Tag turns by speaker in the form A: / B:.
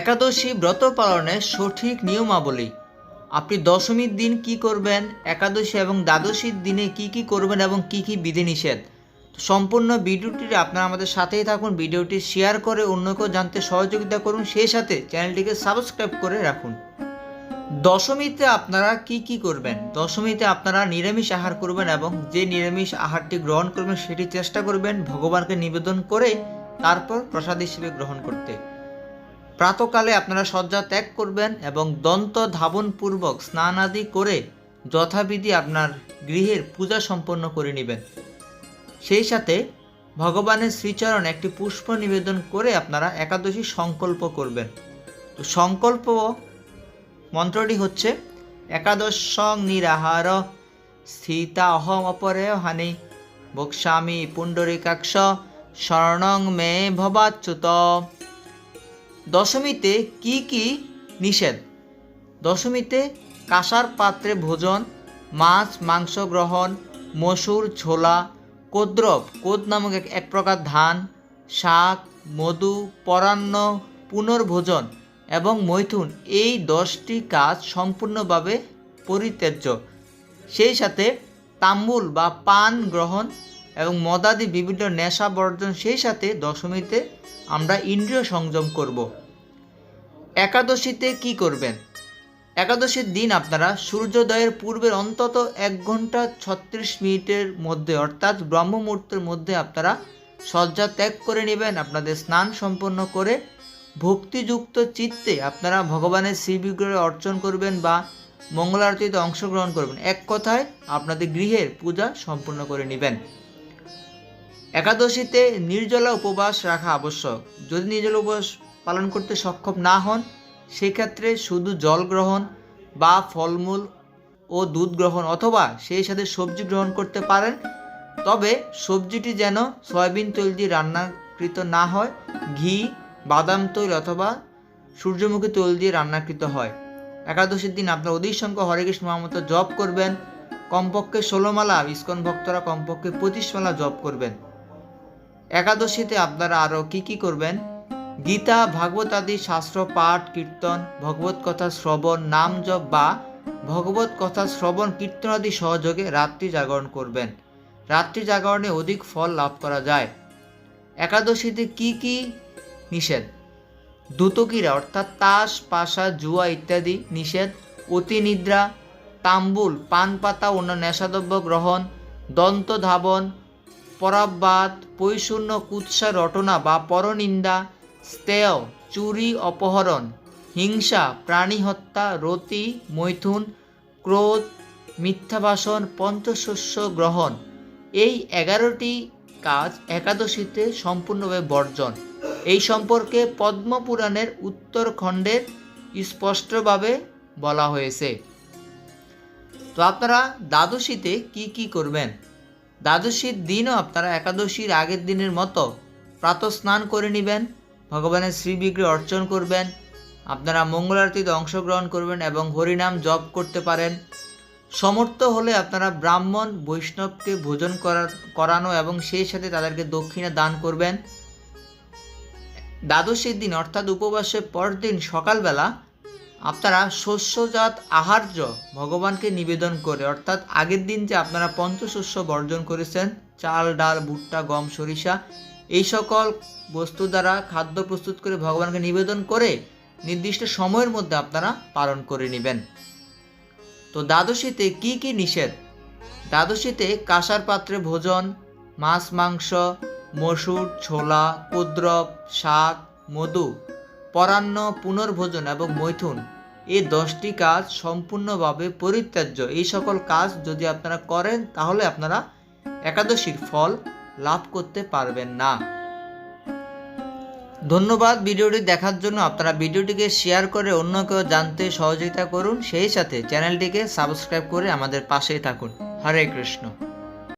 A: একাদশী ব্রত পালনের সঠিক নিয়মাবলী। আপনি দশমীর দিন কি করবেন, একাদশী এবং দ্বাদশীর দিনে কি কি করবেন এবং কি কি বিধিনিষেধ? সম্পূর্ণ ভিডিওটি আপনারা আমাদের সাথেই থাকুন, ভিডিওটি শেয়ার করে অন্যকেও জানতে সহযোগিতা করুন, সেই সাথে চ্যানেলটিকে সাবস্ক্রাইব করে রাখুন। দশমীতে আপনারা কি কি করবেন? দশমীতে আপনারা নিরামিষ আহার করবেন এবং যে নিরামিষ আহারটি গ্রহণ করবেন সেটি চেষ্টা করবেন ভগবানকে নিবেদন করে তারপর প্রসাদ হিসেবে গ্রহণ করতে। প্রাতকালে আপনারা শয্যা ত্যাগ করবেন এবং দন্ত ধাবন পূর্বক স্নান আদি করে যথাবিধি আপনার গৃহের পূজা সম্পন্ন করে নেবেন। সেই সাথে ভগবানের শ্রীচরণ একটি পুষ্প নিবেদন করে আপনারা একাদশী সংকল্প করবেন। তো সংকল্প মন্ত্রটি হচ্ছে, একাদশং নিরাহার, স্থিতা অহম অপরে হানি বক্সামি পুণ্ডরিকাক্ষ, শরণং মে ভবাচ্যুত। দশমীতে কি কি নিষেধ? দশমীতে কাঁসার পাত্রে ভোজন, মাছ, মাংস গ্রহণ, মসুর ছোলা, কোদ্রব, কোদ নামক এক প্রকার ধান, শাক, মধু, পরান্ন, পুনর্ভোজন এবং মৈথুন এই দশটি কাজ সম্পূর্ণভাবে পরিত্যাজ্য। সেই সাথে তাম্বুল বা পান গ্রহণ এবং মদাদি বিভিন্ন নেশা বর্জন সেই সাথে দশমীতে আমরা ইন্দ্রিয় সংযম করব। একাদশীতে কি করবেন? একাদশীর দিন আপনারা সূর্যোদয়ের পূর্বের অন্তত এক ঘণ্টা ছত্রিশ মিনিটের মধ্যে, অর্থাৎ ব্রহ্ম মুহূর্তের মধ্যে আপনারা শয্যা ত্যাগ করে নেবেন, আপনাদের স্নান সম্পন্ন করে ভক্তিযুক্ত চিত্তে আপনারা ভগবানের শ্রীবিগ্রহে অর্চন করবেন বা মঙ্গল আরতিতে অংশগ্রহণ করবেন। এক কথায় আপনাদের গৃহের পূজা সম্পূর্ণ করে নেবেন। একাদশীতে নির্জলা উপবাস রাখা আবশ্যক। যদি নির্জলা উপবাস পালন করতে সক্ষম না হন, সেক্ষেত্রে শুধু জল গ্রহণ বা ফলমূল ও দুধ গ্রহণ অথবা সেই সাথে সবজি গ্রহণ করতে পারেন। তবে সবজিটি যেন সয়াবিন তৈল দিয়ে রান্নাকৃত না হয়, ঘি, বাদাম তৈল অথবা সূর্যমুখী তৈল দিয়ে রান্নাকৃত হয়। একাদশীর দিন আপনার অধিক সংখ্যক হরে কৃষ্ণ মহামত জপ করবেন। কমপক্ষে ষোলো মালা ইস্কন ভক্তরা কমপক্ষে পঁচিশ মালা জপ করবেন। একাদশীতে আপনারা আরও কি কি করবেন? গীতা ভাগবত আদি শাস্ত্র, পাঠ, কীর্তন, ভগবত কথা, শ্রবণ, নাম জপ বা ভগবত কথা, শ্রবণ, কীর্তন আদি সহযোগে রাত্রি জাগরণ করবেন। রাত্রি জাগরণে অধিক ফল লাভ করা যায়। একাদশীতে কি কি নিষেধ? দুতকিরা অর্থাৎ তাস, পাশা, জুয়া ইত্যাদি নিষেধ। অতি নিদ্রা তাম্বুল পান পাতা অন্য নেশাদ্রব্য গ্রহণ দন্ত ধাবন পরাবাদ পৈশূন্য কুৎসা রটনা বা পরনিন্দা, স্তেয়, চুরি, অপহরণ, হিংসা, প্রাণী হত্যা, রতি, মৈথুন, ক্রোধ মিথ্যাভাষণ পঞ্চশস্য গ্রহণ। এই এগারোটি কাজ একাদশীতে সম্পূর্ণভাবে বর্জন। এই সম্পর্কে পদ্মপুরাণের উত্তরখণ্ডের স্পষ্টভাবে বলা হয়েছে। তো আপনারা দ্বাদশীতে কি কি করবেন? দ্বাদশীর দিনও আপনারা একাদশীর আগের দিনের মতো প্রাতঃ স্নান করে নেবেন, ভগবানের শ্রীবিগ্রহে অর্চন করবেন, আপনারা মঙ্গল আরতিতে অংশগ্রহণ করবেন এবং হরিনাম জপ করতে পারেন। সমর্থ হলে আপনারা ব্রাহ্মণ, বৈষ্ণবকে ভোজন করা করানো এবং সেই সাথে তাদেরকে দক্ষিণা দান করবেন। দ্বাদশীর দিন অর্থাৎ উপবাসের পরদিন সকালবেলা আপনারা শস্যজাত আহার্য ভগবানকে নিবেদন করে, অর্থাৎ আগের দিন যে আপনারা পঞ্চশস্য বর্জন করেছেন, চাল, ডাল, ভুট্টা, গম, সরিষা, এই সকল বস্তু দ্বারা খাদ্য প্রস্তুত করে ভগবানকে নিবেদন করে নির্দিষ্ট সময়ের মধ্যে আপনারা পালন করে নেবেন। তো দ্বাদশীতে কি কি নিষেধ? দ্বাদশীতে কাঁসার পাত্রে ভোজন, মাছ, মাংস, মসুর, ছোলা কুদ্রব শাক, মধু পরান্ন পুনর্ভোজন এবং মৈথুন। এই দশটি কাজ সম্পূর্ণভাবে পরিত্যাজ্য। এই সকল কাজ যদি আপনারা করেন, তাহলে আপনারা একাদশীর ফল লাভ করতে পারবেন না। ধন্যবাদ ভিডিওটি দেখার জন্য। আপনারা ভিডিওটিকে শেয়ার করে অন্য কেউ জানতে সহযোগিতা করুন। সেই সাথে চ্যানেলটিকে সাবস্ক্রাইব করে আমাদের পাশেই থাকুন। হরে কৃষ্ণ।